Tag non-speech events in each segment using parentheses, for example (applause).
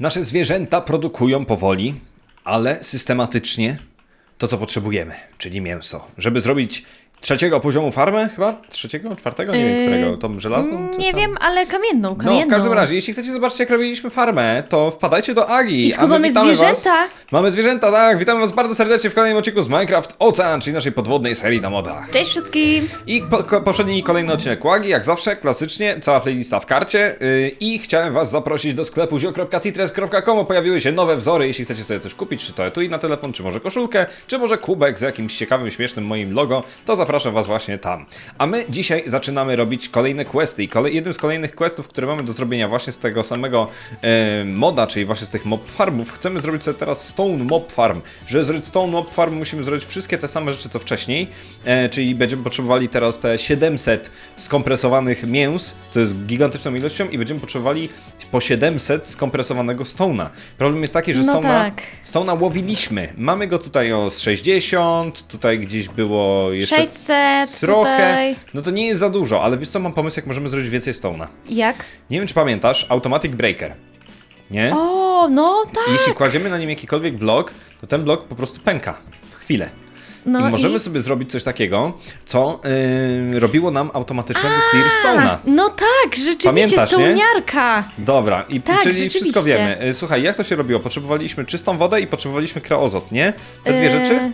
Nasze zwierzęta produkują powoli, ale systematycznie to, co potrzebujemy, czyli mięso. Żeby zrobić trzeciego poziomu farmę, chyba? Trzeciego, czwartego? Nie wiem, Yy, którego? Tą żelazną? Nie tam? wiem, ale kamienną, kamienną. No, w każdym razie, jeśli chcecie zobaczyć, jak robiliśmy farmę, to wpadajcie do Agi. I skąd mamy zwierzęta? Was. Mamy zwierzęta, tak. Witamy Was bardzo serdecznie w kolejnym odcinku z Minecraft Ocean, czyli naszej podwodnej serii na modach. Cześć wszystkim! I po, ko, poprzedni i kolejny odcinek Łagi, jak zawsze, klasycznie, cała playlista w karcie. Yy, I chciałem Was zaprosić do sklepu zio.titres.com. Pojawiły się nowe wzory, jeśli chcecie sobie coś kupić, czy to etui na telefon, czy może koszulkę, czy może kubek z jakimś ciekawym, śmiesznym moim logo, to zapraszam Was właśnie tam. A my dzisiaj zaczynamy robić kolejne questy. I kolej, jednym z kolejnych questów, które mamy do zrobienia właśnie z tego samego e, moda, czyli właśnie z tych mob farmów, chcemy zrobić sobie teraz Stone Mob Farm. Żeby zrobić Stone Mob Farm, musimy zrobić wszystkie te same rzeczy co wcześniej, e, czyli będziemy potrzebowali teraz te 700 skompresowanych mięs, to jest gigantyczną ilością, i będziemy potrzebowali po 700 skompresowanego Stone'a. Problem jest taki, że No Stone'a tak. Stone'a łowiliśmy. Mamy go tutaj o z 60, tutaj gdzieś było jeszcze 600 trochę. tutaj. No to nie jest za dużo, ale wiesz co, mam pomysł, jak możemy zrobić więcej Stone'a. Jak? Nie wiem, czy pamiętasz, Automatic Breaker. Nie? O, no tak! I jeśli kładziemy na nim jakikolwiek blok, to ten blok po prostu pęka w chwilę. No I możemy i... sobie zrobić coś takiego, co yy, robiło nam automatycznego clear stone'a. No tak, rzeczywiście, Pamiętasz, nie? stołniarka! Dobra, i Tak, czyli rzeczywiście. wszystko wiemy. Y, Słuchaj, jak to się robiło? Potrzebowaliśmy czystą wodę i potrzebowaliśmy kreozot, nie? Te dwie Eee, rzeczy?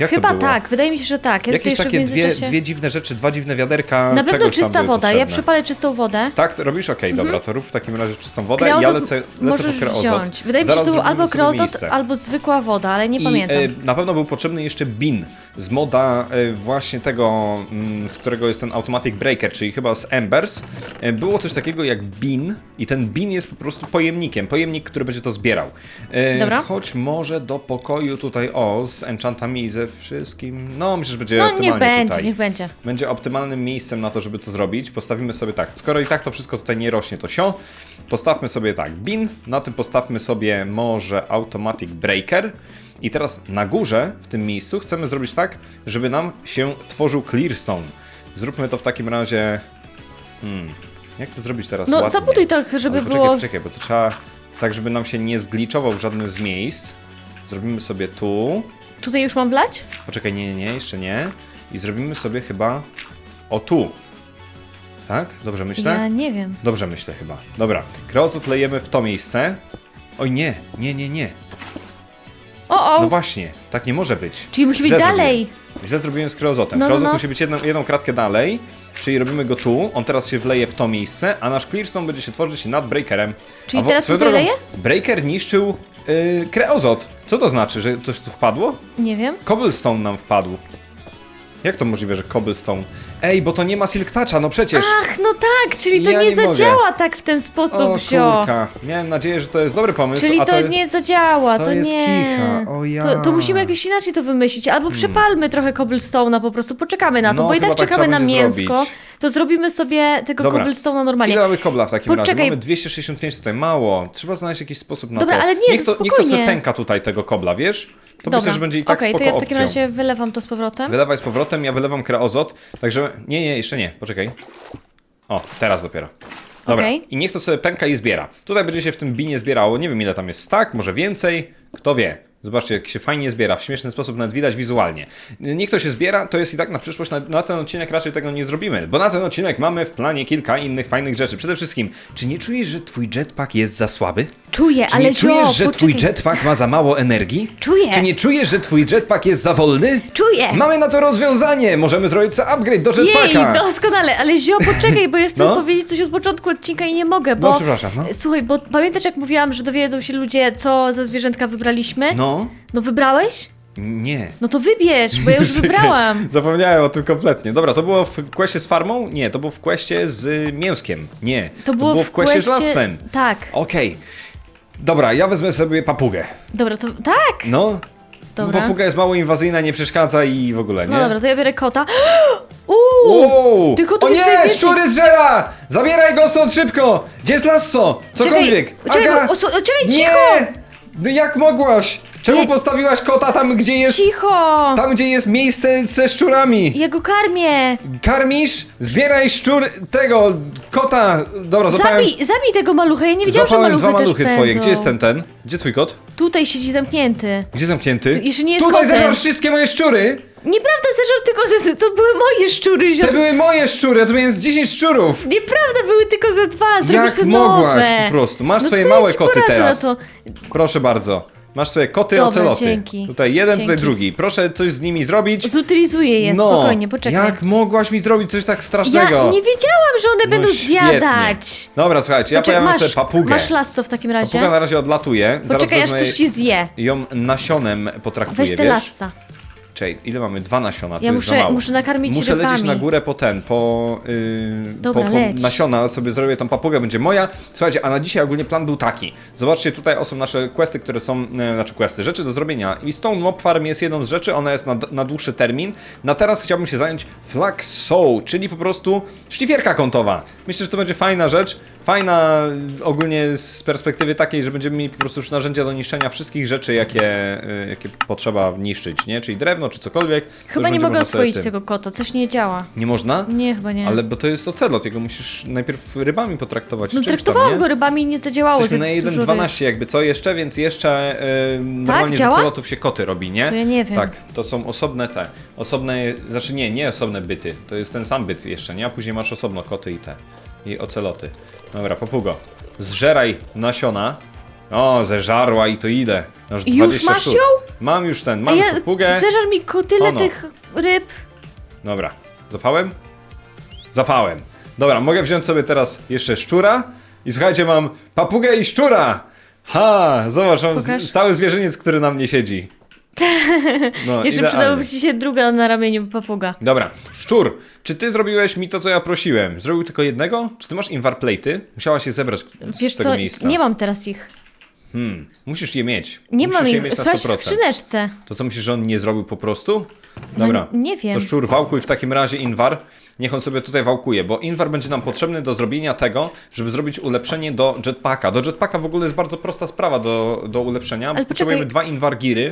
Jak Chyba tak, wydaje mi się, że tak. Ja Jakieś takie dwie, międzyczasie- dwie dziwne rzeczy, dwa dziwne wiaderka Na pewno czysta woda, ja przypalę czystą wodę. Tak, to robisz? Okej, dobra, to rób w takim razie czystą wodę. Kreozot ja lecę, lecę możesz po kreozot. wziąć. Wydaje mi się, że to był albo kreozot, albo zwykła woda, ale nie I pamiętam. e, na pewno był potrzebny jeszcze bin z moda e, właśnie tego, mm, z którego jest ten Automatic Breaker, czyli chyba z Embers. E, było coś takiego jak bin i ten bin jest po prostu pojemnikiem, pojemnik, który będzie to zbierał. E, Dobra. Choć może do pokoju tutaj, o, z enchantami i ze wszystkim, no myślę, że będzie no niech optymalnie będzie, tutaj. niech będzie. Będzie optymalnym miejscem na to, żeby to zrobić. Postawimy sobie tak, skoro i tak to wszystko tutaj nie rośnie, to sio. Postawmy sobie tak, bin, na tym postawmy sobie może automatic breaker. I teraz na górze, w tym miejscu, chcemy zrobić tak, żeby nam się tworzył clearstone. Zróbmy to w takim razie... Hmm, jak to zrobić teraz No ładnie? zabuduj tak, żeby Ale poczekaj, było... poczekaj, bo to trzeba tak, żeby nam się nie zgliczował w żadnym z miejsc. Zrobimy sobie tu. Tutaj już mam wlać? Poczekaj, nie, nie, nie, jeszcze nie. I zrobimy sobie chyba o tu. Tak? Dobrze myślę? Ja nie wiem. Dobrze myślę chyba. Dobra. Kreozot lejemy w to miejsce. Oj nie, nie, nie, nie. O, o! No właśnie, tak nie może być. Czyli musi być Źle dalej. Zrobiłem. Źle zrobiłem z kreozotem. No, no, Kreozot no. musi być jedną, jedną kratkę dalej, czyli robimy go tu, on teraz się wleje w to miejsce, a nasz clearstone będzie się tworzyć nad breakerem. Czyli a wo- teraz swoją tutaj drogą, leje? Breaker niszczył yy, kreozot. Co to znaczy, że coś tu wpadło? Nie wiem. Cobblestone nam wpadł. Jak to możliwe, że cobblestone? Ej, bo to nie ma silk toucha, no przecież. Ach, no tak, czyli to Ja nie, nie mogę. zadziała tak w ten o sposób, wsio. kurka. Miałem nadzieję, że to jest dobry pomysł, Czyli a to, nie zadziała, to to, jest nie. kicha, o ja. To, to musimy jakoś inaczej to wymyślić, albo przepalmy trochę cobblestone'a po prostu, poczekamy na to, No, bo i chyba tak tak czekamy trzeba na będzie mięsko, zrobić. to zrobimy sobie tego Dobra. cobblestone'a normalnie. Ile mamy kobla w takim razie? Poczekaj. Mamy 265 tutaj, mało. Trzeba znaleźć jakiś sposób na Dobra, to. ale nie, niech to, niech to sobie pęka tutaj tego kobla, wiesz? To myślę, że będzie i tak Okej, spoko to ja w takim opcją. razie wylewam to z powrotem. Wylewaj z powrotem, ja wylewam kreozot, także... Nie, nie, jeszcze nie, poczekaj. O, teraz dopiero. Dobra, Okej. i niech to sobie pęka i zbiera. Tutaj będzie się w tym binie zbierało, nie wiem ile tam jest stak, może więcej, kto wie. Zobaczcie, jak się fajnie zbiera, w śmieszny sposób nawet widać wizualnie. Niech to się zbiera, to jest i tak na przyszłość, na, na ten odcinek raczej tego nie zrobimy, bo na ten odcinek mamy w planie kilka innych fajnych rzeczy. Przede wszystkim, czy nie czujesz, że twój jetpack jest za słaby? Czuję, Czy ale nie czujesz, zio, że twój jetpack ma za mało energii? Czuję. Czy nie czujesz, że twój jetpack jest za wolny? Czuję. Mamy na to rozwiązanie! Możemy zrobić sobie upgrade do Jej, jetpacka! doskonale, ale zio, poczekaj, bo ja chcę (laughs) No. powiedzieć coś od początku odcinka i nie mogę, bo... No, przepraszam, no. Słuchaj, bo pamiętasz jak mówiłam, że dowiedzą się ludzie, co za zwierzętka wybraliśmy? No, No wybrałeś? nie. No to wybierz, bo ja już (laughs) Czekaj, wybrałam. Zapomniałem o tym kompletnie. Dobra, to było w questie z farmą? Nie, to było w questie z mięskiem. Nie, To było, w questie z lasem. Tak. Okej. Dobra, ja wezmę sobie papugę. Dobra, to tak. No. Dobra. Papuga jest mało inwazyjna, nie przeszkadza i w ogóle, nie? No dobra, to ja biorę kota. (gasps) Uuu! Wow! Tylko to o jest nie, najwięcej- szczury zżera! Zabieraj go stąd szybko! Gdzie jest lasso? Cokolwiek! Czekaj, czekaj, Aga! o, o, czekaj, Nie! cicho! No jak mogłaś? Czemu Nie. postawiłaś kota tam, gdzie jest... Cicho! Tam, gdzie jest miejsce ze szczurami? Ja go karmię! Karmisz? Zbieraj szczur... tego... kota... Dobra, zapałem... Zabij, zabij tego malucha, ja nie wiedziałam, że Zapałem maluchy dwa też maluchy będą. twoje. Gdzie jest ten, ten? Gdzie twój kot? Tutaj siedzi zamknięty. Gdzie zamknięty? Tu jeszcze nie jest Tutaj kotem. zeżarł wszystkie moje szczury! Nieprawda, zeżar tylko, że to były moje szczury, ziom. Te były moje szczury, a tu jest 10 szczurów! Nieprawda, były tylko ze dwa, zrobisz Jak sobie mogłaś nowe. po prostu? Masz no swoje co ja małe ci koty poradzę teraz. Na to. Proszę bardzo. Masz swoje koty Dobra, oceloty. dzięki. Tutaj jeden, tutaj Dzięki. drugi. Proszę coś z nimi zrobić. Zutylizuję je, no, spokojnie, poczekaj. jak mogłaś mi zrobić coś tak strasznego? Ja nie wiedziałam, że one No będą świetnie. zjadać. Dobra, słuchajcie, ja Poczekaj, pojawiam masz, sobie papugę. Masz lasso w takim razie. Papuga na razie odlatuje. Zaraz Poczekaj, aż wezmę coś ci zje. ją nasionem potraktuję, Weź te wiesz? lassa. Czekaj, ile mamy? Dwa nasiona, to Ja jest muszę- za mało. muszę nakarmić Muszę lecieć na górę po ten, po, yy, Dobra, po, po leć. nasiona, sobie zrobię tą papugę, będzie moja. Słuchajcie, a na dzisiaj ogólnie plan był taki. Zobaczcie, tutaj o, są nasze questy, które są, e, znaczy questy, rzeczy do zrobienia. I Stone Mob Farm jest jedną z rzeczy, ona jest na, na dłuższy termin. Na teraz chciałbym się zająć Flag Soul, czyli po prostu szlifierka kątowa. Myślę, że to będzie fajna rzecz. Fajna ogólnie z perspektywy takiej, że będziemy mieli po prostu już narzędzia do niszczenia wszystkich rzeczy, jakie, y, jakie potrzeba niszczyć, nie? Czyli drewno czy cokolwiek. Chyba nie mogę oswoić tym. tego kota, coś nie działa. Nie można? Nie, chyba nie. Ale bo to jest ocelot, jego musisz najpierw rybami potraktować. No tam, traktowałam go rybami i nie zadziałało. Jesteśmy na dużo 1.12 jakby co jeszcze, więc jeszcze yy, normalnie z ocelotów się koty robi, nie? To ja nie wiem. Tak, to są osobne te, osobne, znaczy nie, nie osobne byty, to jest ten sam byt jeszcze, nie? A później masz osobno koty i te, i oceloty. Dobra, popugo, zżeraj nasiona. O, zeżarła i to ile? Masz Już 20 masz sztuk. ją? Mam już ten, mam już ja, popugę. zeżar mi ko- tyle Ono. tych ryb. Dobra, zapałem? Zapałem. Dobra, mogę wziąć sobie teraz jeszcze szczura i słuchajcie, mam papugę i szczura! Ha! Zobacz, mam Pokaż. z, cały zwierzyniec, który na mnie siedzi. (laughs) No, Jeszcze idealnie. przydałoby ci się druga na ramieniu papuga. Dobra, szczur, czy ty zrobiłeś mi to, co ja prosiłem? Zrobił tylko jednego? Czy ty masz inwar plate'y? Musiałaś je zebrać z Wiesz tego co, miejsca. nie mam teraz ich. Hmm, musisz je mieć. Nie musisz mam je ich. mieć na Sprawdź w 100%. skrzyneczce. To co myślisz, że on nie zrobił po prostu? Dobra. No, nie wiem. To szczur wałkuj w takim razie Inwar. Niech on sobie tutaj wałkuje, bo Inwar będzie nam potrzebny do zrobienia tego, żeby zrobić ulepszenie do jetpacka. Do jetpacka w ogóle jest bardzo prosta sprawa do, do ulepszenia. Ale Potrzebujemy dwa Inwar giry,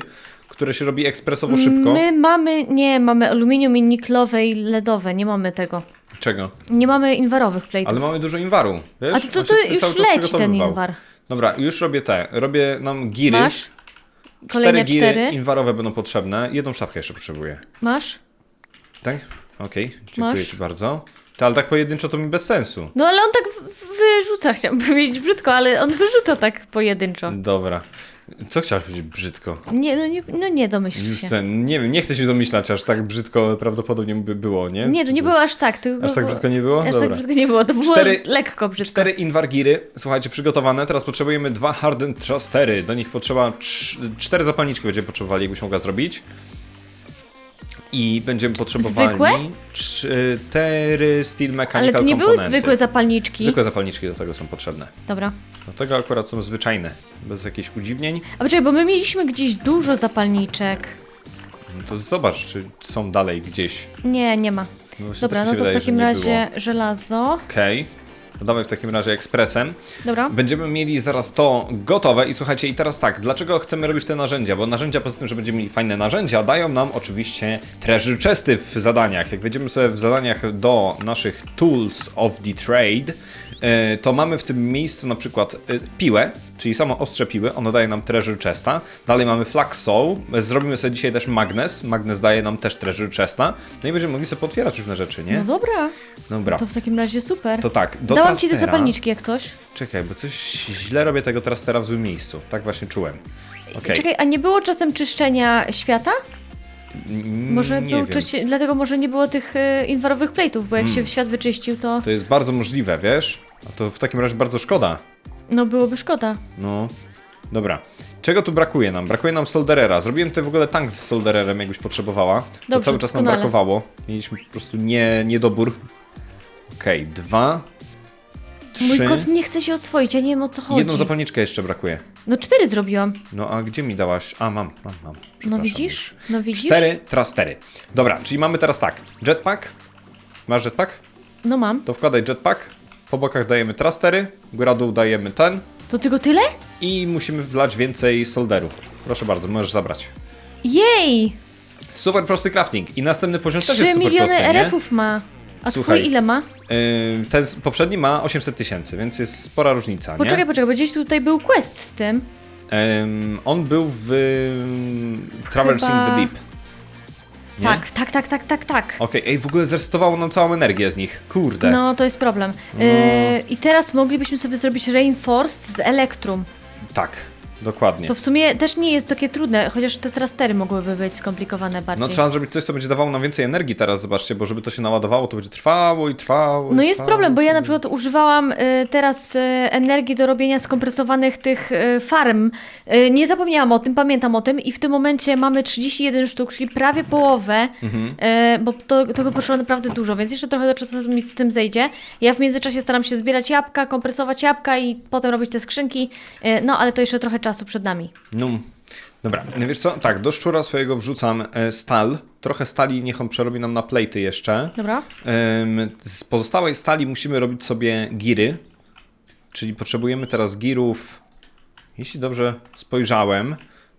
które się robi ekspresowo szybko. My mamy, nie, mamy aluminium i niklowe i ledowe, nie mamy tego. Czego? Nie mamy inwarowych plate'ów. Ale mamy dużo Inwaru, wiesz? A to, to, On to się już cały czas leci ten przygotowywał. inwar. Dobra, już robię te. Robię nam giry. Masz? Cztery Kolejne giry cztery. inwarowe będą potrzebne. Jedną sztabkę jeszcze potrzebuję. Masz? Tak? Okej, dziękuję Masz? Ci bardzo. To, ale tak pojedynczo to mi bez sensu. No ale on tak w- wyrzuca, chciałam powiedzieć brzydko, ale on wyrzuca tak pojedynczo. Dobra. Co chciałaś powiedzieć brzydko? Nie, no nie, no nie domyśl Już się. ten, nie wiem, nie chcę się domyślać, aż tak brzydko prawdopodobnie by było, nie? Nie, to nie Czy było aż tak. Aż tak brzydko nie było? Aż Dobra. tak brzydko nie było, to było Cztery- lekko brzydko. Cztery inwargiry, słuchajcie, przygotowane. Teraz potrzebujemy dwa hardened thrustery. Do nich potrzeba cz- cztery zapalniczki będziemy potrzebowali, jakbyś mogła zrobić. I będziemy potrzebowali Zwykłe? cztery steel mechanical Ale to nie były komponenty. zwykłe zapalniczki. Zwykłe zapalniczki do tego są potrzebne. Dobra. Do tego akurat są zwyczajne, bez jakichś udziwnień. A poczekaj, bo my mieliśmy gdzieś dużo zapalniczek. No to zobacz, czy są dalej gdzieś. Nie, nie ma. No właśnie Dobra, też mi no się to w wydaje, że takim nie razie było. żelazo. Okej. Dawaj w takim razie ekspresem. Dobra. Będziemy mieli zaraz to gotowe i słuchajcie, i teraz tak, dlaczego chcemy robić te narzędzia? Bo narzędzia, poza tym, że będziemy mieli fajne narzędzia, dają nam oczywiście treasure chesty w zadaniach. Jak wejdziemy sobie w zadaniach do naszych tools of the trade, to mamy w tym miejscu na przykład e, piłę, czyli samo ostrze piły, ono daje nam treasure chesta. Dalej mamy flag soul, e, zrobimy sobie dzisiaj też magnes, magnes daje nam też treasure chesta. No i będziemy mogli sobie potwierać różne rzeczy, nie? No dobra. Dobra, To w takim razie super. to tak, do Dałam ci te trastera- zapalniczki jak coś. Czekaj, bo coś źle robię tego trastera w złym miejscu. Tak właśnie czułem. Okej. Czekaj, a nie było czasem czyszczenia świata? Mm, Może nie był czyści... dlatego może nie było tych y, inwarowych plate'ów, bo jak Hmm. się świat wyczyścił, to To jest bardzo możliwe, wiesz? A to w takim razie bardzo szkoda. no byłoby szkoda. No. Dobra. Czego tu brakuje nam? Brakuje nam solderera. Zrobiłem tutaj w ogóle tank z soldererem, jakbyś potrzebowała. Bo Dobrze, cały czas nam doskonale. brakowało. Mieliśmy po prostu nie, niedobór. Okej, dwa. Mój Trzy. kot nie chce się oswoić, ja nie wiem o co chodzi. Jedną zapalniczkę jeszcze brakuje. No cztery zrobiłam. No a gdzie mi dałaś? A, mam, mam, mam. No Przepraszam. widzisz? No widzisz? Cztery trastery. Dobra, czyli mamy teraz tak. Jetpack. Masz jetpack? No mam. To wkładaj jetpack. Po bokach dajemy trastery. Góra dół dajemy ten. To tylko tyle? I musimy wlać więcej solderu. Proszę bardzo, możesz zabrać. Jej! Super prosty crafting. I następny poziom też 3 jest super miliony prosty, nie? RF-ów ma. A Słuchaj. twój ile ma? Yy, ten s- poprzedni ma 800 tysięcy, więc jest spora różnica, Poczekaj, nie? poczekaj, bo gdzieś tutaj był quest z tym. Ym, on był w ym, Traversing Chyba- the Deep. Nie? Tak, tak, tak, tak, tak, tak. Okej, ej, w ogóle zresetowało nam całą energię z nich. Kurde. No, to jest problem. No. Yy, I teraz moglibyśmy sobie zrobić Reinforced z Elektrum. Tak, dokładnie. To w sumie też nie jest takie trudne, chociaż te trastery mogłyby być skomplikowane bardziej. No trzeba zrobić coś, co będzie dawało nam więcej energii teraz, zobaczcie, bo żeby to się naładowało, to będzie trwało i trwało. i No jest trwało problem, bo ja na przykład używałam y, teraz y, energii do robienia skompresowanych tych y, farm. Y, nie zapomniałam o tym, pamiętam o tym i w tym momencie mamy 31 sztuk, czyli prawie połowę, Mhm. y, bo to, tego poszło naprawdę dużo, więc jeszcze trochę do czasu mi z tym zejdzie. Ja w międzyczasie staram się zbierać jabłka, kompresować jabłka i potem robić te skrzynki, y, no ale to jeszcze trochę czasu czasu przed nami. Num. Dobra, wiesz co, tak, do szczura swojego wrzucam e, stal, trochę stali niech on przerobi nam na plejty jeszcze. Dobra. Z pozostałej stali musimy robić sobie giry, czyli potrzebujemy teraz girów, jeśli dobrze spojrzałem,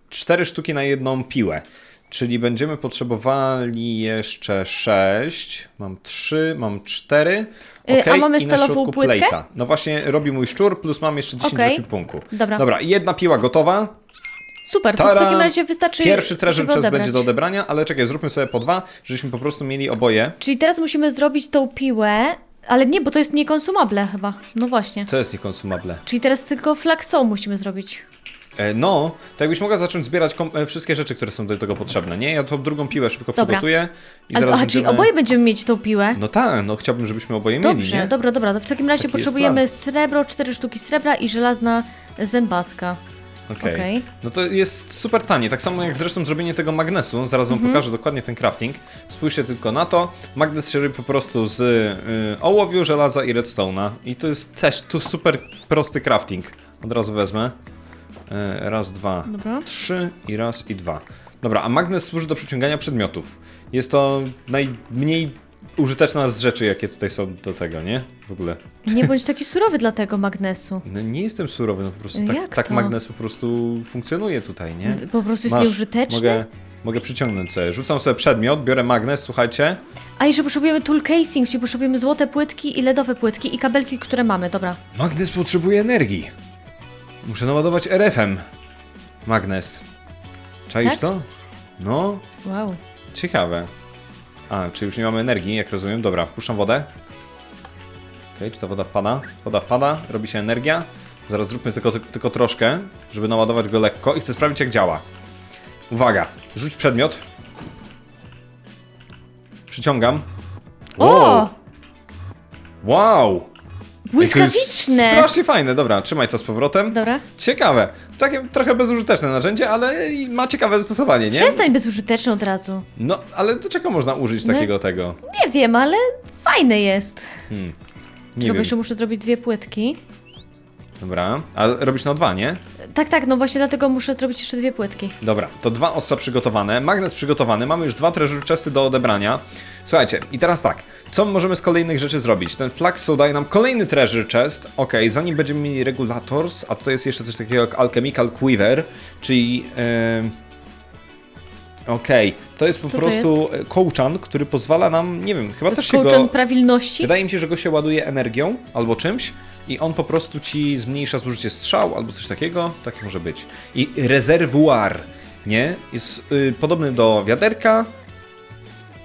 cztery sztuki na jedną piłę. Czyli będziemy potrzebowali jeszcze 6. Mam 3, mam 4. Okay, A mamy i na stalową płytkę? plate'a. No właśnie robi mój szczur, plus mam jeszcze 10 Okej. okay. Dobra. Dobra, jedna piła gotowa. Super, to w takim razie wystarczy. Pierwszy treasure chest będzie do odebrania, ale czekaj, zróbmy sobie po dwa, żebyśmy po prostu mieli oboje. Czyli teraz musimy zrobić tą piłę, ale nie, bo to jest niekonsumable chyba. No właśnie. Co jest niekonsumable? Czyli teraz tylko flakso musimy zrobić. E, no, to jakbyś mogła zacząć zbierać e, wszystkie rzeczy, które są do tego potrzebne, nie? Ja tą drugą piłę szybko Dobra. przygotuję i zaraz czyli będziemy... oboje będziemy mieć tą piłę. No tak, no chciałbym, żebyśmy oboje Dobrze, mieli, nie? dobra, dobra. To w takim razie Taki potrzebujemy srebro, cztery sztuki srebra i żelazna zębatka. Okej. Okej. No to jest super tanie, tak samo jak zresztą zrobienie tego magnesu, zaraz wam Mhm. pokażę dokładnie ten crafting. Spójrzcie tylko na to, magnes się robi po prostu z y, ołowiu, żelaza i redstone'a i to jest też tu super prosty crafting. Od razu wezmę. Y, raz, dwa, Dobra. trzy i raz i dwa. Dobra, a magnes służy do przyciągania przedmiotów. Jest to najmniej użyteczna z rzeczy, jakie tutaj są do tego, nie? W ogóle. Nie bądź taki surowy dla tego magnesu. No, nie jestem surowy, no po prostu Jak tak, tak to? magnes po prostu funkcjonuje tutaj, nie? Po prostu jest Masz, nieużyteczny. Mogę, mogę przyciągnąć sobie. Rzucam sobie przedmiot, biorę magnes, słuchajcie. A jeszcze potrzebujemy tool casing, czyli potrzebujemy złote płytki i ledowe płytki i kabelki, które mamy. Dobra. Magnes potrzebuje energii. Muszę naładować RF-em. Magnes. Czaisz Tak? to? No, Wow. ciekawe. A, czy już nie mamy energii, jak rozumiem. Dobra, puszczam wodę. Okej, czy ta woda wpada? Woda wpada, robi się energia. Zaraz zróbmy tylko, tylko troszkę, żeby naładować go lekko i chcę sprawdzić jak działa. Uwaga, rzuć przedmiot. Przyciągam. O! Wow! Ej, to jest Błyskawiczne! Strasznie fajne, dobra, trzymaj to z powrotem. Dobra. Ciekawe. Takie trochę bezużyteczne narzędzie, ale ma ciekawe zastosowanie, nie? Przestań bezużyteczny od razu. No, ale do czego można użyć No. takiego tego? Nie wiem, ale fajne jest. Hmm. Nie Tylko wiem. jeszcze muszę zrobić dwie płytki. Dobra, ale robisz na dwa, nie? Tak, tak, no właśnie dlatego muszę zrobić jeszcze dwie płytki. Dobra, to dwa ossa przygotowane, magnes przygotowany, mamy już dwa treasure chesty do odebrania. Słuchajcie, i teraz tak, co możemy z kolejnych rzeczy zrobić? Ten Flaxo daje nam kolejny treasure chest, ok, zanim będziemy mieli regulators, a tutaj jest jeszcze coś takiego jak alchemical quiver, czyli... em, Okej, to jest po Co to prostu kołczan, który pozwala nam, nie wiem, chyba To też jest się kołczan go... prawilności. Wydaje mi się, że go się ładuje energią albo czymś i on po prostu ci zmniejsza zużycie strzał albo coś takiego. Tak może być. I rezerwuar, nie? Jest y, podobny do wiaderka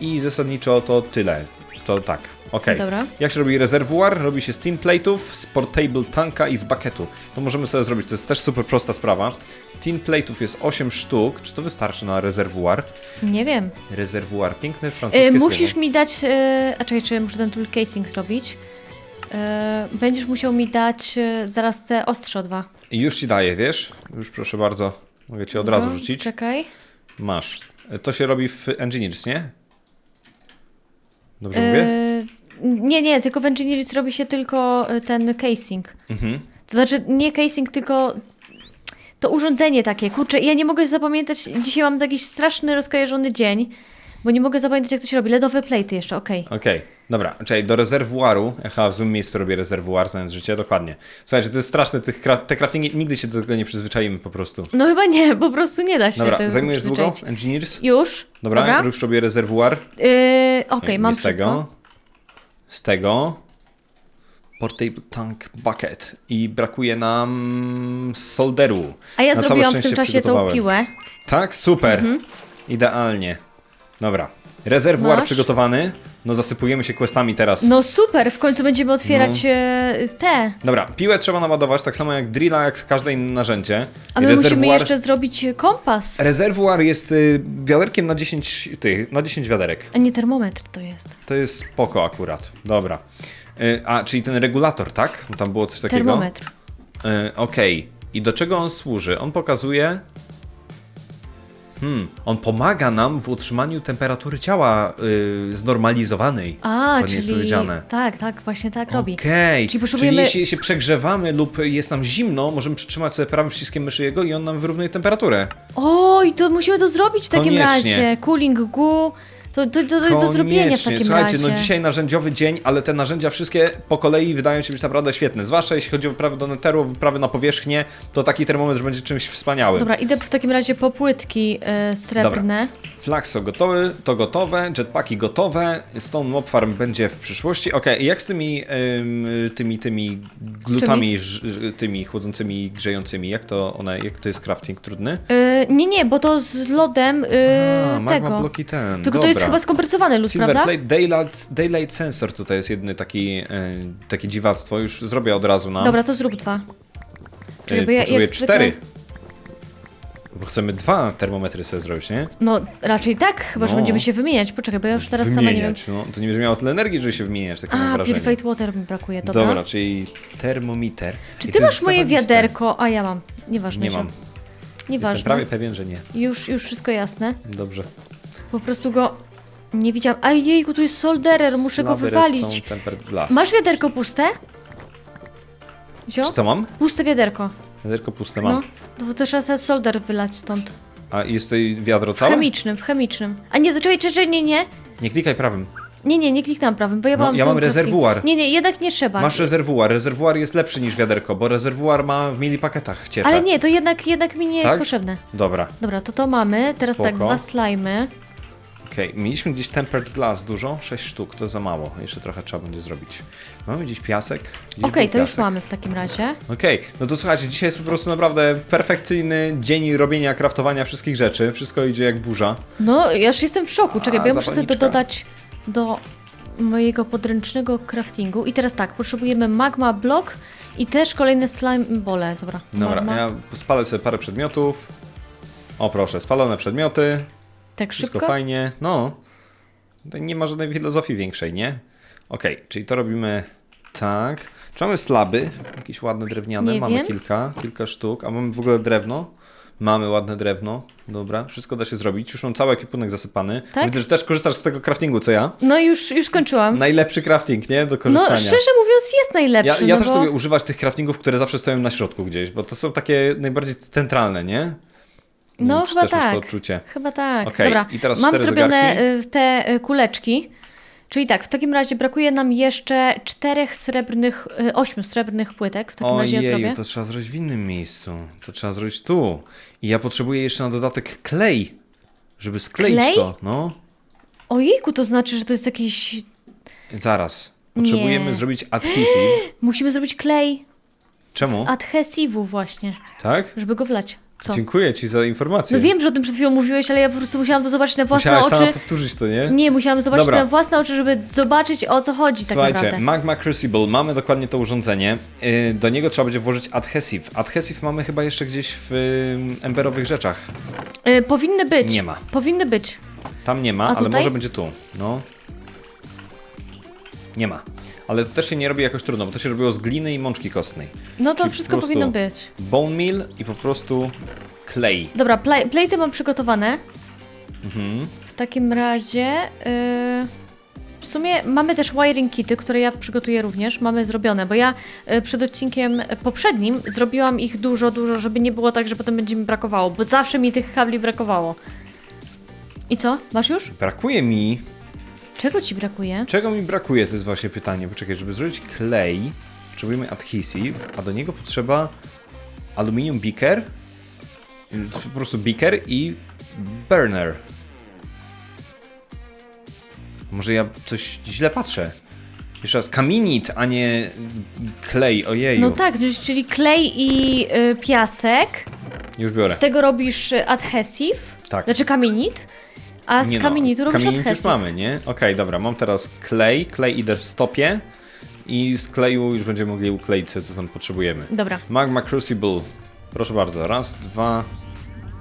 i zasadniczo to tyle. To tak, okej. Dobra. Jak się robi rezerwuar? Robi się z tin plate'ów, z portable tanka i z bucketu. To możemy sobie zrobić, to jest też super prosta sprawa. Tin plate'ów jest 8 sztuk. Czy to wystarczy na rezerwuar? Nie wiem. Rezerwuar, piękne francuskie Y, słowo. musisz mi dać. Y, a czekaj, czy muszę ten tool casing zrobić? Y, będziesz musiał mi dać y, zaraz te ostrze dwa. I Już ci daję, wiesz? Już proszę bardzo. Mogę ci od razu rzucić. Czekaj. Masz. To się robi w Engineers, nie? Dobrze mówię? Nie, nie, tylko w Engineers robi się tylko ten casing. Mhm. To znaczy nie casing, tylko to urządzenie takie. Kurczę, ja nie mogę zapamiętać. Dzisiaj mam jakiś straszny, rozkojarzony dzień. Bo nie mogę zapamiętać, jak to się robi. LEDowe plejty jeszcze, okej. Okej, dobra, czekaj, do rezerwuaru, ja chyba w złym miejscu robię rezerwuar, znając życie, dokładnie. Słuchajcie, to jest straszne, tych cra- te craftingi, nigdy się do tego nie przyzwyczaimy po prostu. No chyba nie, po prostu nie da się Dobra, tego zajmujesz długo? przyzwyczaić. Engineers? Już. Dobra, Dobra. już robię rezerwuar. Yy, okej, mam z tego. wszystko. Z tego. Portable Tank Bucket. I brakuje nam solderu. A ja Na całe zrobiłam w szczęście tym czasie tą przygotowałem. piłę. Tak, super. Idealnie. Dobra. Rezerwuar Masz? przygotowany. No zasypujemy się questami teraz. No super, w końcu będziemy otwierać No. e, te. Dobra, piłę trzeba naładować, tak samo jak drilla, jak każde inne narzędzie. A my musimy jeszcze zrobić kompas. Rezerwuar jest y, wiaderkiem na 10 tych, na 10 wiaderek. A nie termometr to jest. To jest spoko akurat. Dobra. Y, a, czyli ten regulator, tak? Tam było coś takiego? Termometr. Y, Okej. I do czego on służy? On pokazuje. Hmm, on pomaga nam w utrzymaniu temperatury ciała y, znormalizowanej. A, ładnie jest czyli. powiedziane. Tak, tak, właśnie tak robi. Okej, Czyli potrzebujemy- jeśli się przegrzewamy lub jest nam zimno, możemy przytrzymać sobie prawym przyciskiem myszy jego i on nam wyrównuje temperaturę. Oj, to musimy to zrobić w takim Koniecznie. razie. Cooling goo. To, to, to, to jest do zrobienia w Koniecznie. takim Słuchajcie, razie. no dzisiaj narzędziowy dzień, ale te narzędzia wszystkie po kolei wydają się być naprawdę świetne. Zwłaszcza jeśli chodzi o wyprawy do neteru, wyprawy na powierzchnię, to taki termometr będzie czymś wspaniałym. Dobra, idę w takim razie po płytki e, srebrne. Flaxo gotowy, to gotowe, jetpacki gotowe, Stone Mob Farm będzie w przyszłości. Okej, jak z tymi, ym, tymi, tymi glutami, ż, tymi chłodzącymi, grzejącymi, jak to one, jak to jest crafting trudny? E, nie, nie, bo to z lodem e, A, magma tego. bloki ten, Tylko dobra. to jest chyba skompresowany lód, Silver prawda? Plate, Daylight, Daylight Sensor tutaj jest jedny taki, e, takie dziwactwo, już zrobię od razu nam. Dobra, to zrób dwa. Czekaj, bo ja Potrzebuję jak zwykle- cztery. Bo chcemy dwa termometry sobie zrobić, nie? No, raczej tak, chyba że No. będziemy się wymieniać. Poczekaj, bo ja już teraz sama nie wiem. Wymieniać, no. To nie będzie miało tyle energii, żeby się wymieniać, takie mam A, wrażenie. Purified Water mi brakuje, dobra. Dobra, czyli termometer. Czy I ty to masz jest moje wiaderko? A ja mam. Nieważne. Nie że- mam. Jestem Nieważne. prawie pewien, że nie. Już, już wszystko jasne. Dobrze. Po prostu go nie widziałam. A jejku, tu jest solderer, muszę go wywalić. Stone Tempered Glass. Masz wiaderko puste? Zio? Czy co mam? Puste wiaderko. Wiaderko puste mam. No, no to trzeba sobie solder wylać stąd. A jest tutaj wiadro W całe? chemicznym, w chemicznym. A nie, to czekaj, czekaj, nie, nie. Nie klikaj prawym. Nie, nie, nie kliknęłam prawym, bo ja No, mam ja mam rezerwuar. Nie, nie, jednak nie trzeba. Masz rezerwuar. Rezerwuar jest lepszy niż wiaderko, bo rezerwuar ma w milipaketach ciecze. Ale nie, to jednak, jednak mi nie jest Tak? potrzebne. Dobra. Dobra, to to mamy. Teraz tak, Spoko. dwa slajmy. Okej, mieliśmy gdzieś tempered glass dużo, 6 sztuk, to za mało. Jeszcze trochę trzeba będzie zrobić. Mamy gdzieś piasek? Okej, był to już mamy w takim razie. Okej, no to słuchajcie, dzisiaj jest po prostu naprawdę perfekcyjny dzień robienia, kraftowania wszystkich rzeczy. Wszystko idzie jak burza. No, ja już jestem w szoku. Czekaj, A, bo ja muszę sobie to dodać do mojego podręcznego craftingu. I teraz tak, potrzebujemy magma block i też kolejne slime bole. Dobra, Dobra, magma. ja spalę sobie parę przedmiotów. O proszę, spalone przedmioty. Tak Wszystko szybko? fajnie. No, nie ma żadnej filozofii większej, nie? Okej, czyli to robimy tak. Czy mamy slaby? Jakieś ładne drewniane? Nie mamy wiem. kilka, kilka sztuk. A mamy w ogóle drewno? Mamy ładne drewno. Dobra, wszystko da się zrobić. Już mam cały ekwipunek zasypany. Tak? Widzę, że też korzystasz z tego craftingu, co ja. No już, już skończyłam. Najlepszy crafting, nie? Do No, korzystania. szczerze mówiąc, jest najlepszy. Ja, ja no też bo... lubię używać tych craftingów, które zawsze stoją na środku gdzieś, bo to są takie najbardziej centralne, nie? Nie No, wiem, chyba tak. to odczucie. Chyba tak. Okej, Dobra, i teraz mam zrobione zegarki. y, te y, kuleczki. Czyli tak, w takim razie brakuje nam jeszcze czterech srebrnych, y, ośmiu srebrnych płytek. W takim razie ja zrobię. Ojeju, to trzeba zrobić w innym miejscu. To trzeba zrobić tu. I ja potrzebuję jeszcze na dodatek klej, żeby skleić Klej? to. No, Ojejku, to znaczy, że to jest jakiś... zaraz. Potrzebujemy Nie. zrobić adhesive. (gasps) Musimy zrobić klej Czemu? z adhesivu właśnie, Tak? żeby go wlać. Co? Dziękuję ci za informację. No wiem, że o tym przed chwilą mówiłeś, ale ja po prostu musiałam to zobaczyć na własne Musiałaś sama oczy. powtórzyć to, nie? Nie, musiałam zobaczyć Dobra. na własne oczy, żeby zobaczyć o co chodzi tak Słuchajcie, naprawdę. Magma Crucible, mamy dokładnie to urządzenie. Yy, Do niego trzeba będzie włożyć adhesive. Adhesive mamy chyba jeszcze gdzieś w yy, emberowych rzeczach. Y, powinny być. Nie ma. Powinny być. Tam nie ma, A ale tutaj? może będzie tu. No. Nie ma. Ale to też się nie robi jakoś trudno, bo to się robiło z gliny i mączki kostnej. No to Czyli wszystko powinno być. Bone meal i po prostu klej. Dobra, play, plejty mam przygotowane. Mhm. W takim razie. Yy, w sumie mamy też wiring kity, które ja przygotuję również. Mamy zrobione, bo ja y, przed odcinkiem poprzednim zrobiłam ich dużo, dużo, żeby nie było tak, że potem będzie mi brakowało, bo zawsze mi tych kabli brakowało. I co? Masz już? Brakuje mi... Czego ci brakuje? Czego mi brakuje, to jest właśnie pytanie. Poczekaj, żeby zrobić klej, potrzebujemy adhesive, a do niego potrzeba aluminium beaker, po prostu beaker i burner. Może ja coś źle patrzę. Jeszcze raz, kamienit, a nie klej, ojeju. No tak, no, czyli klej i y, piasek. Już biorę. Z tego robisz adhesive, Tak. znaczy kamienit, a z Nie no, kamienitu robisz Kamienit już mamy, nie? Okej, dobra, mam teraz klej, klej idę w stopie i z kleju już będziemy mogli ukleić sobie, co tam potrzebujemy. Dobra. Magma Crucible. Proszę bardzo. Raz, dwa,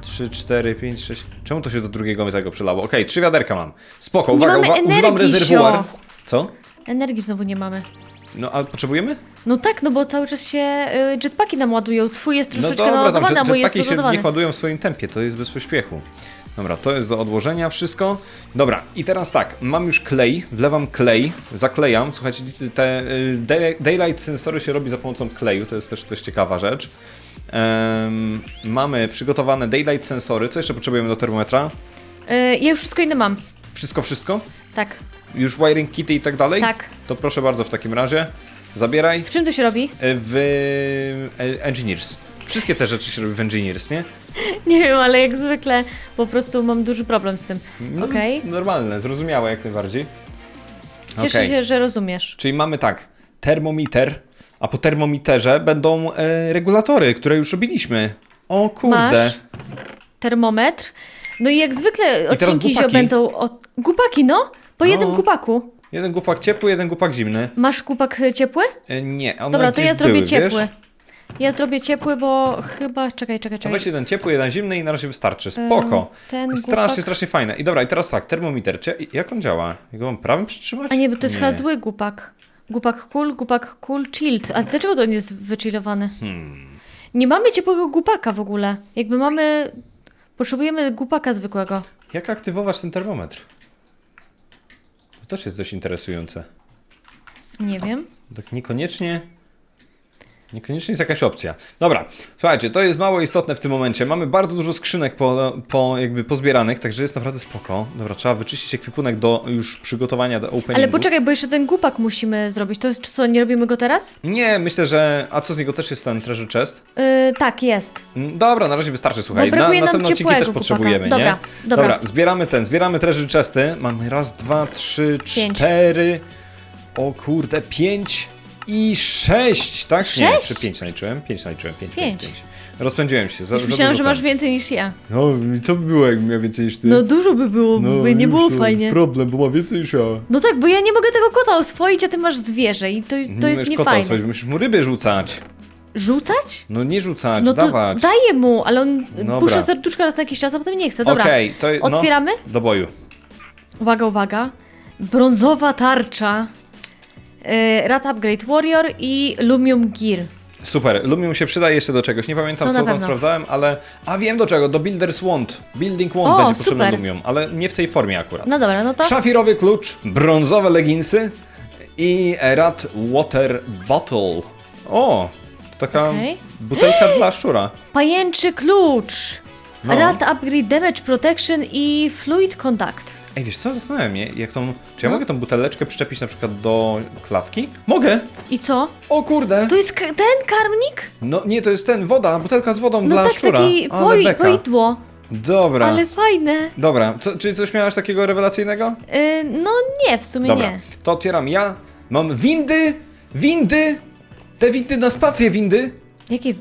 trzy, cztery, pięć, sześć. Czemu to się do drugiego tego przylało? Okej, trzy wiaderka mam. Spoko, Nie uwaga, mamy uwa używam rezerwuar. Co? Energii znowu nie mamy. No, a potrzebujemy? No tak, no bo cały czas się y, jetpacki nam ładują. Twój jest No troszeczkę dobra, tam naładowany, a mój jest jetpacki się rozładowany. niech ładują w swoim tempie, to jest bez pośpiechu. Dobra, to jest do odłożenia wszystko. Dobra, i teraz tak, mam już klej, wlewam klej, zaklejam. Słuchajcie, te y, day- daylight sensory się robi za pomocą kleju, to jest też dość ciekawa rzecz. Em, mamy przygotowane daylight sensory. Co jeszcze potrzebujemy do termometra? Y, ja już wszystko inne mam. Wszystko, wszystko? Tak, Już wiring kity i tak dalej? tak. To proszę bardzo w takim razie. Zabieraj W czym to się robi? y, w e, Engineers. Wszystkie te rzeczy się robi w Engineers, nie? (laughs) Nie wiem, ale jak zwykle po prostu mam duży problem z tym. No, Okej. Normalne, zrozumiałe jak najbardziej. Cieszę Okej. się, że rozumiesz. Czyli mamy tak, termometer, a po termometerze będą e, regulatory, które już robiliśmy. O kurde. Masz termometr. No i jak zwykle teraz odcinki się będą o... Głupaki, no! Po No. jednym głupaku. Jeden gupak ciepły, jeden gupak zimny. Masz kupak y, ciepły? E, nie, one Dobra, to gdzieś ja zrobię były, ciepły. Wiesz? Ja zrobię ciepły, bo chyba... Czekaj, czekaj, To czekaj. weź jeden ciepły, jeden zimny i na razie wystarczy. Spoko. Ten strasznie, gupak- strasznie fajne. I dobra, i teraz tak, termometer. Czy, jak on działa? Jego mam prawym przytrzymać? A nie, bo to jest chyba zły gupak. Gupak cool, gupak cool, chilled. A dlaczego to nie jest wychillowany? Hmm. Nie mamy ciepłego gupaka w ogóle. Jakby mamy... Potrzebujemy gupaka zwykłego. Jak aktywować ten termometr? To też jest dość interesujące. Nie wiem. Tak niekoniecznie. Niekoniecznie jest jakaś opcja. Dobra, słuchajcie, to jest mało istotne w tym momencie. Mamy bardzo dużo skrzynek po, po, jakby pozbieranych, także jest naprawdę spoko. Dobra, trzeba wyczyścić ekwipunek do już przygotowania do openingu. Ale poczekaj, bo jeszcze ten gupak musimy zrobić. To czy co, nie robimy go teraz? Nie, myślę, że... A co z niego też jest ten treasure chest? Yy, tak, jest. Mm, Dobra, na razie wystarczy, słuchaj. Bo Na, brakuje nam następne odcinki ciepłego też chłopaka. potrzebujemy, Dobra, nie? dobra. zbieramy ten, zbieramy treasure chesty. Mamy raz, dwa, trzy, Pięć. cztery. O kurde, pięć i sześć, tak? Nie, Sześć? czy pięć naliczyłem? Pięć naliczyłem, pięć, pięć, Pięć. pięć. Rozpędziłem się, za, Już za myślałam, dużo że masz tam. więcej niż ja. No i co by było, jakbym miał więcej niż ty? No dużo by było, by nie już było fajnie. problem, bo ma więcej niż ja. No tak, bo ja nie mogę tego kota oswoić, a ty masz zwierzę i to, to Nie jest kota niefajne. oswoić, musisz mu ryby rzucać. Rzucać? No nie rzucać, No to dawać. daję mu, ale on Dobra. puszcza serduszka raz na jakiś czas, a potem nie chce. Dobra, Okej, to no, otwieramy? do boju. Uwaga, uwaga. Brązowa tarcza. Yy, Rat Upgrade Warrior i Lumium Gear. Super, Lumium się przydaje jeszcze do czegoś. Nie pamiętam co tam sprawdzałem, ale. A wiem do czego, do Builder's Wand. Building Wand O, będzie potrzebny. Lumium, ale nie w tej formie akurat. No dobra, no to Szafirowy klucz, brązowe leginsy i Rat Water Bottle. O, to taka Okej. butelka dla (gasps) szczura. pajęczy klucz. No. Rat Upgrade Damage Protection i Fluid Contact. Ej, wiesz co, zastanawiam mnie, jak tą. Czy ja No. mogę tą buteleczkę przyczepić na przykład do klatki? Mogę! I co? O kurde! To jest ten karmnik? No nie, to jest ten, woda, butelka z wodą No dla tak, szczura. taki Ale poi- beka. poidło. Dobra. Ale fajne. Dobra, co, czy coś miałaś takiego rewelacyjnego? Yy, no nie, w sumie Dobra, nie. to otwieram ja. Mam windy, windy, te windy na spację windy, Jakie?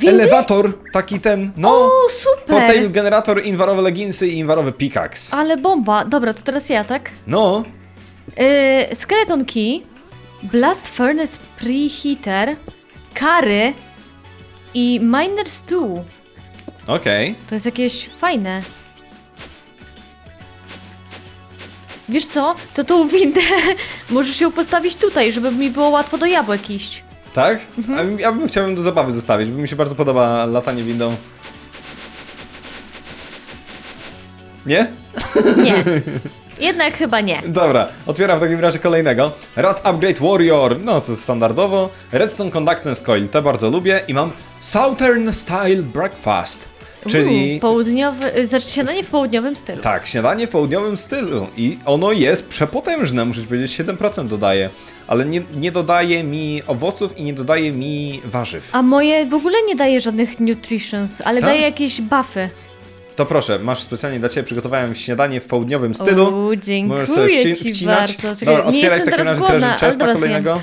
Windy? elewator, taki ten, no, O, super! portable generator, inwarowe leginsy i inwarowy pickaxe. Ale bomba. Dobra, to teraz ja, tak? No, Yy, skeleton Key, Blast Furnace Preheater, Kary i Miner Stew. okej. To jest jakieś fajne. Wiesz co? To tą windę (laughs) możesz ją postawić tutaj, żeby mi było łatwo do jabłek iść. Tak? Mhm. A ja bym chciałbym do zabawy zostawić, bo mi się bardzo podoba latanie windą. Nie? Nie. (laughs) Jednak chyba nie. Dobra, otwieram w takim razie kolejnego. Rat Upgrade Warrior, no to standardowo. Redstone Conductance Coil, te bardzo lubię. I mam Southern Style Breakfast. Czyli- południowy, y, znaczy śniadanie w południowym stylu. Tak, śniadanie w południowym stylu i ono jest przepotężne, muszę ci powiedzieć, 7% dodaje, ale nie, nie dodaje mi owoców i nie dodaje mi warzyw. A moje w ogóle nie daje żadnych nutritions, ale Tak? daje jakieś buffy. To proszę, masz specjalnie dla Ciebie, przygotowałem śniadanie w południowym stylu. Możesz dziękuję sobie wci- ci wcinać. bardzo. Czekaj, Dobra, otwieraj w takim razie głodna, teraz dobra, zjem. kolejnego.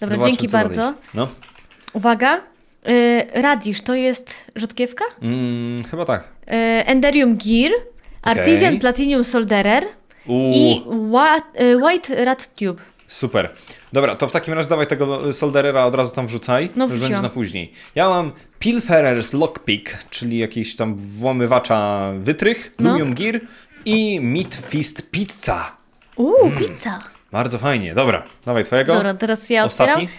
Dobra, Zobaczmy, dzięki bardzo. No, Uwaga, radisz to jest rzodkiewka? mm, chyba tak. Y, Enderium Gear, Artisan Platinum Solderer Uuu, i y, White Rat Tube. super. Dobra, to w takim razie dawaj tego solderera od razu tam wrzucaj. No, już będzie na później. Ja mam Pilferer's Lockpick, czyli jakiś tam włamywacza wytrych, No. Lumium Gear i Meat Fist Pizza. Uuu, pizza. Bardzo fajnie. Dobra, dawaj twojego. Dobra, teraz ja Ostatni? otwieram.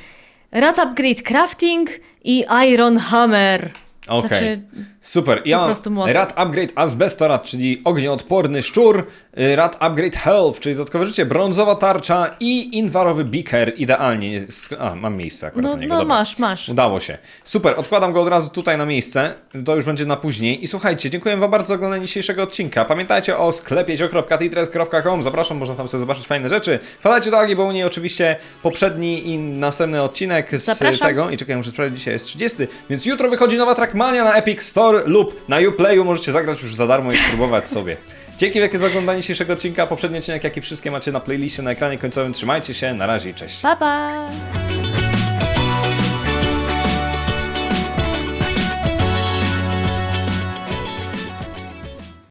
Rat Upgrade Crafting i Iron Hammer. Okej. Znaczy, Super. Ja po mam. Rad Upgrade Asbestorat, czyli ognioodporny szczur, Rad Upgrade Health, czyli dodatkowe życie, brązowa tarcza i inwarowy beaker. Idealnie. A, mam miejsce akurat no, na niego. no Dobra. masz, masz. Udało się. Super, odkładam go od razu tutaj na miejsce. To już będzie na później. I słuchajcie, dziękuję Wam bardzo za oglądanie dzisiejszego odcinka. Pamiętajcie o sklepie zio.titres.com. Zapraszam, można tam sobie zobaczyć fajne rzeczy. Wpadajcie do Agi, bo u niej oczywiście poprzedni i następny odcinek z Zapraszam. tego. I czekaj, muszę sprawdzić, dzisiaj jest 30. Więc jutro wychodzi nowa Trackmania na Epic Store lub na Uplayu. Możecie zagrać już za darmo i spróbować sobie. Dzięki wielkie za oglądanie dzisiejszego odcinka. Poprzedni odcinek, jak i wszystkie macie na playliście na ekranie końcowym. Trzymajcie się, na razie i cześć. Pa, pa.